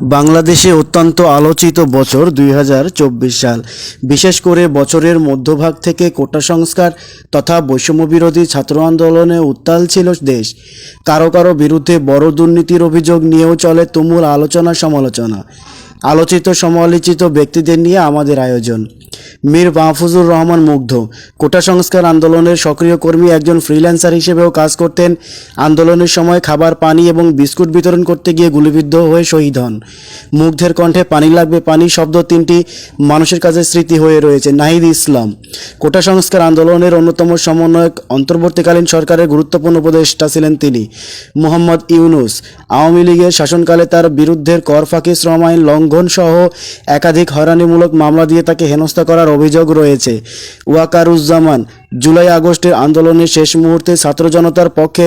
বাংলাদেশে অত্যন্ত আলোচিত বছর দুই হাজার চব্বিশ সাল। বিশেষ করে বছরের মধ্যভাগ থেকে কোটা সংস্কার তথা বৈষম্যবিরোধী ছাত্র আন্দোলনে উত্তাল ছিল দেশ। কারও কারও বিরুদ্ধে বড় দুর্নীতির অভিযোগ নিয়েও চলে তুমুল আলোচনা সমালোচনা আলোচিত, সমালোচিত ব্যক্তিদের নিয়ে আমাদের আয়োজন। মীর মাহফুজুর রহমান মুগ্ধ। কোটা সংস্কার আন্দোলনের সক্রিয় কর্মী একজন ফ্রিল্যান্সার হিসেবেও কাজ করতেন। আন্দোলনের সময় খাবার, পানি এবং বিস্কুট বিতরণ করতে গিয়ে গুলিবিদ্ধ হয়ে শহীদ হন। মুগ্ধের কণ্ঠে পানি লাগবে, পানি শব্দ তিনটি মানুষের কাছে স্মৃতি হয়ে রয়েছে। নাহিদ ইসলাম। কোটা সংস্কার আন্দোলনের অন্যতম সমন্বয়ক অন্তর্বর্তীকালীন সরকারের গুরুত্বপূর্ণ উপদেষ্টা ছিলেন তিনি। মোহাম্মদ ইউনুস। আওয়ামী লীগের শাসনকালে তার বিরুদ্ধে কর ফাঁকি, শ্রম আইন লঙ্ঘন সহ একাধিক হয়রানিমূলক মামলা দিয়ে তাকে হেনস্থা করার অভিযোগ রয়েছে। ওয়াকারুজ্জামান জুলাই আগস্টের আন্দোলনের শেষ মুহূর্তে ছাত্র জনতার পক্ষে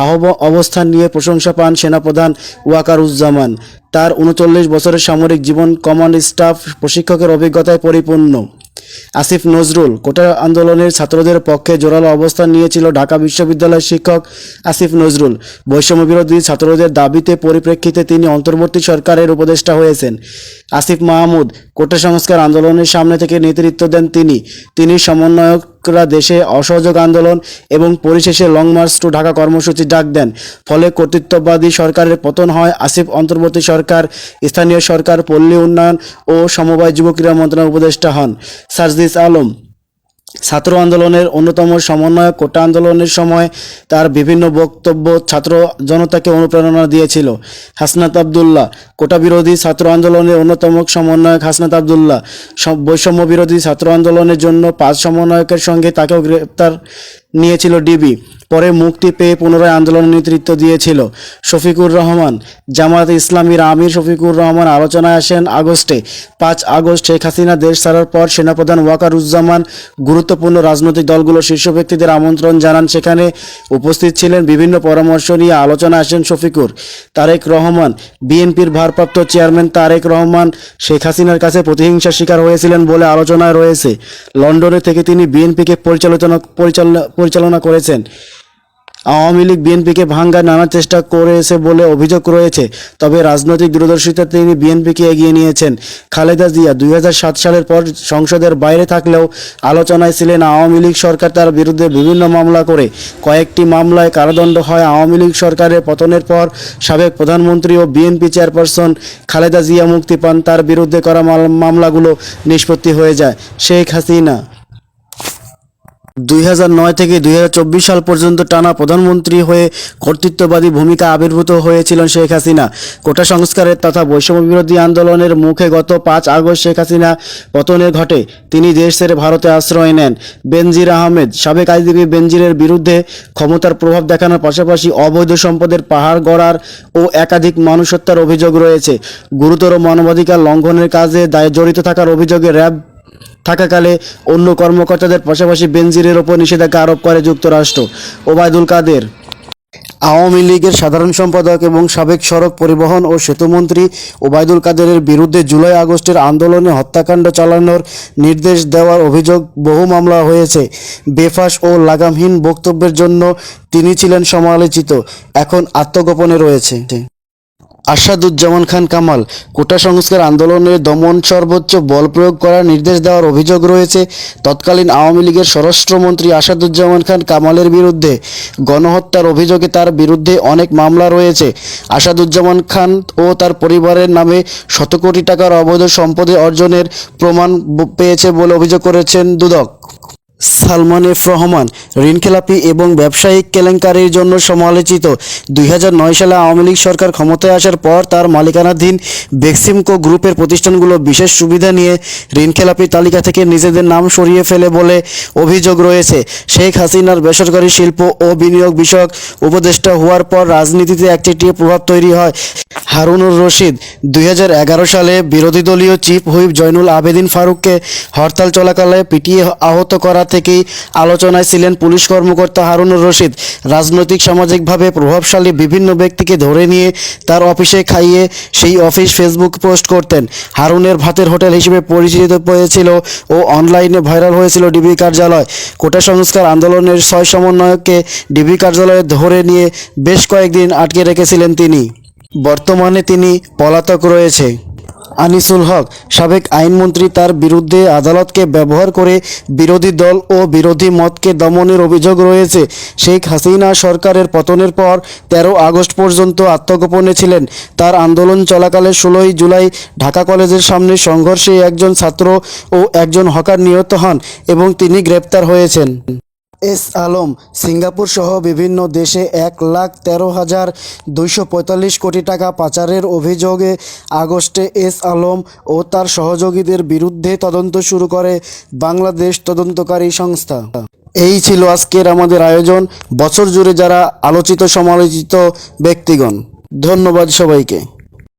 আহব অবস্থান নিয়ে প্রশংসা পান সেনাপ্রধান ওয়াকারুজ্জামান। তার উনচল্লিশ বছরের সামরিক জীবন কমান্ড স্টাফ প্রশিক্ষকের অভিজ্ঞতায় পরিপূর্ণ। আসিফ নজরুল, কোটা আন্দোলনের ছাত্রদের পক্ষে জোরালো অবস্থান নিয়েছিল ঢাকা বিশ্ববিদ্যালয়ের শিক্ষক আসিফ নজরুল। বৈষম্য বিরোধী ছাত্রদের দাবিতে পরিপ্রেক্ষিতে তিনি অন্তর্বর্তী সরকারের উপদেষ্টা হয়েছেন। আসিফ মাহমুদ, কোটা সংস্কার আন্দোলনের সামনে থেকে নেতৃত্ব দেন তিনি। তিনি সমন্বয়করা দেশে অসহযোগ আন্দোলন এবং পরিশেষে লং মার্চ টু ঢাকা কর্মসূচি ডাক দেন। ফলে কর্তৃত্ববাদী সরকারের পতন হয়। আসিফ অন্তর্বর্তী সরকার, স্থানীয় সরকার, পল্লী উন্নয়ন ও সমবায় যুব ক্রীড়া মন্ত্রণালয়ের উপদেষ্টা হন। সার্জিস আলম ছাত্র আন্দোলনের অন্যতম সমন্বয়ক কোটা আন্দোলনের সময় তার বিভিন্ন বক্তব্য ছাত্র জনতাকে অনুপ্রেরণা দিয়েছিল। হাসনাত আবদুল্লাহ, কোটা বিরোধী ছাত্র আন্দোলনের অন্যতম সমন্বয়ক হাসনাত আবদুল্লাহ বৈষম্য বিরোধী ছাত্র আন্দোলনের জন্য পাঁচ সমন্বয়কের সঙ্গে তাকেও গ্রেপ্তার নিয়েছিল ডিবি। পরে মুক্তি পেয়ে পুনরায় আন্দোলনের নেতৃত্ব দিয়েছিল শফিকুর রহমান। জামাত ইসলামীর আমির শফিকুর রহমান আলোচনায় আসেন আগস্টে। পাঁচ আগস্ট শেখ হাসিনা দেশ ছাড়ার পর সেনাপ্রধান ওয়াকারুজ্জামান গুরুত্বপূর্ণ রাজনৈতিক দলগুলোর শীর্ষ ব্যক্তিদের আমন্ত্রণ জানান। সেখানে উপস্থিত ছিলেন বিভিন্ন পরামর্শ নিয়ে আলোচনা আসেন শফিকুর। তারেক রহমান, বিএনপির ভারপ্রাপ্ত চেয়ারম্যান তারেক রহমান, শেখ হাসিনার কাছে প্রতিহিংসার শিকার হয়েছিলেন বলে আলোচনায় রয়েছে। লন্ডনে থেকে তিনি বিএনপিকে পরিচালনা পরিচালনা পরিচালনা করেছেন। আওয়ামী লীগ বিএনপিকে ভাঙ্গার নানা চেষ্টা করেছে বলে অভিযোগ রয়েছে, তবে রাজনৈতিক দূরদর্শিতা তিনি বিএনপিকে এগিয়ে নিয়েছেন। খালেদা জিয়া দুই হাজার সাত সালের পর সংসদের বাইরে থাকলেও আলোচনায় ছিলেন আওয়ামী লীগ সরকার তার বিরুদ্ধে বিভিন্ন মামলা করে। কয়েকটি মামলায় কারাদণ্ড হয় আওয়ামী লীগ সরকারের পতনের পর সাবেক প্রধানমন্ত্রী ও বিএনপি চেয়ারপারসন খালেদা জিয়া মুক্তি পান, তার বিরুদ্ধে করা মামলাগুলো নিষ্পত্তি হয়ে যায়। শেখ হাসিনা দুই থেকে দুই হাজার চব্বিশ সাল পর্যন্ত টানা প্রধানমন্ত্রী হয়ে কর্তৃত্ববাদী ভূমিকা আবির্ভূত হয়েছিলেন শেখ হাসিনা। কোটা সংস্কারের তথা বৈষম্য বিরোধী আন্দোলনের মুখে গত পাঁচ আগস্ট শেখ হাসিনা পতনের ঘটে তিনি দেশ ছেড়ে ভারতে আশ্রয় নেন। বেনজির আহমেদ, সাবেক আইজিপি বেনজিরের বিরুদ্ধে ক্ষমতার প্রভাব দেখানোর পাশাপাশি অবৈধ সম্পদের পাহাড় গড়ার ও একাধিক মানুষ হত্যার অভিযোগ রয়েছে। গুরুতর মানবাধিকার লঙ্ঘনের কাজে দায় জড়িত থাকার অভিযোগে র্যাব থাকাকালে অন্য কর্মকর্তাদের পাশাপাশি বেনজিরের ওপর নিষেধাজ্ঞা আরোপ করে যুক্তরাষ্ট্র। ওবায়দুল কাদের। আওয়ামী লীগের সাধারণ সম্পাদক এবং সাবেক সড়ক পরিবহন ও সেতুমন্ত্রী ওবায়দুল কাদেরের বিরুদ্ধে জুলাই আগস্টের আন্দোলনে হত্যাকাণ্ড চালানোর নির্দেশ দেওয়ার অভিযোগ বহু মামলা হয়েছে। বেফাস ও লাগামহীন বক্তব্যের জন্য তিনি ছিলেন সমালোচিত, এখন আত্মগোপনে রয়েছে। আসাদুজ্জামান খান কামাল, কোটা সংস্কার আন্দোলনের দমন সর্বোচ্চ বল প্রয়োগ করার নির্দেশ দেওয়ার অভিযোগ রয়েছে। তৎকালীন আওয়ামী লীগের স্বরাষ্ট্রমন্ত্রী আসাদুজ্জামান খান কামালের বিরুদ্ধে গণহত্যার অভিযোগে তার বিরুদ্ধে অনেক মামলা রয়েছে। আসাদুজ্জামান খান ও তার পরিবারের নামে শত কোটি টাকার অবৈধ সম্পদে অর্জনের প্রমাণ পেয়েছে বলে অভিযোগ করেছেন দুদক। সালমান এফ রহমান ঋণখেলাপি এবং ব্যবসায়িক কেলেঙ্কারির জন্য সমালোচিত। দুই হাজার নয় সালে আওয়ামী লীগ সরকার ক্ষমতায় আসার পর তার মালিকানাধীন বেক্সিমকো গ্রুপের প্রতিষ্ঠানগুলো বিশেষ সুবিধা নিয়ে ঋণখেলাপি তালিকা থেকে নিজেদের নাম সরিয়ে ফেলে বলে অভিযোগ রয়েছে। শেখ হাসিনার বেসরকারি শিল্প ও বিনিয়োগ বিষয়ক উপদেষ্টা হওয়ার পর রাজনীতিতে একচেটিয়া প্রভাব তৈরি হয়। হারুনুর রশিদ। দুই হাজার এগারো সালে বিরোধী দলীয় চিফ হুইপ জয়নুল আবেদিন ফারুককে হরতাল চলাকালে পিটিয়ে আহত করা থেকেই আলোচনায় ছিলেন পুলিশ কর্মকর্তা হারুনুর রশিদ। রাজনৈতিক, সামাজিকভাবে প্রভাবশালী বিভিন্ন ব্যক্তিকে ধরে নিয়ে তার অফিসে খাইয়ে সেই অফিস ফেসবুক পোস্ট করতেন। হারুনের ভাতের হোটেল হিসেবে পরিচিত হয়েছিল ও অনলাইনে ভাইরাল হয়েছিল ডিবি কার্যালয়। কোটা সংস্কার আন্দোলনের ছয় সমন্বয়ককে ডিবি কার্যালয়ে ধরে নিয়ে বেশ কয়েকদিন আটকে রেখেছিলেন তিনি। বর্তমানে তিনি পলাতক রয়েছে। আনিসুল হক, সাবেক আইনমন্ত্রী, তার বিরুদ্ধে আদালতকে ব্যবহার করে বিরোধী দল ও বিরোধী মতকে দমনের অভিযোগ রয়েছে। শেখ হাসিনা সরকারের পতনের পর তেরো আগস্ট পর্যন্ত আত্মগোপনে ছিলেন। তার আন্দোলন চলাকালে ষোলোই জুলাই ঢাকা কলেজের সামনে সংঘর্ষে একজন ছাত্র ও একজন হকার নিহত হন এবং তিনি গ্রেপ্তার হয়েছেন। এস আলম, সিঙ্গাপুর সহ বিভিন্ন দেশে এক লাখ তেরো হাজার দুইশো পঁয়তাল্লিশ কোটি টাকা পাচারের অভিযোগে আগস্টে এস আলম ও তার সহযোগীদের বিরুদ্ধে তদন্ত শুরু করে বাংলাদেশ তদন্তকারী সংস্থা। এই ছিল আজকের আমাদের আয়োজন। বছর জুড়ে যারা আলোচিত, সমালোচিত ব্যক্তিগণ, ধন্যবাদ সবাইকে।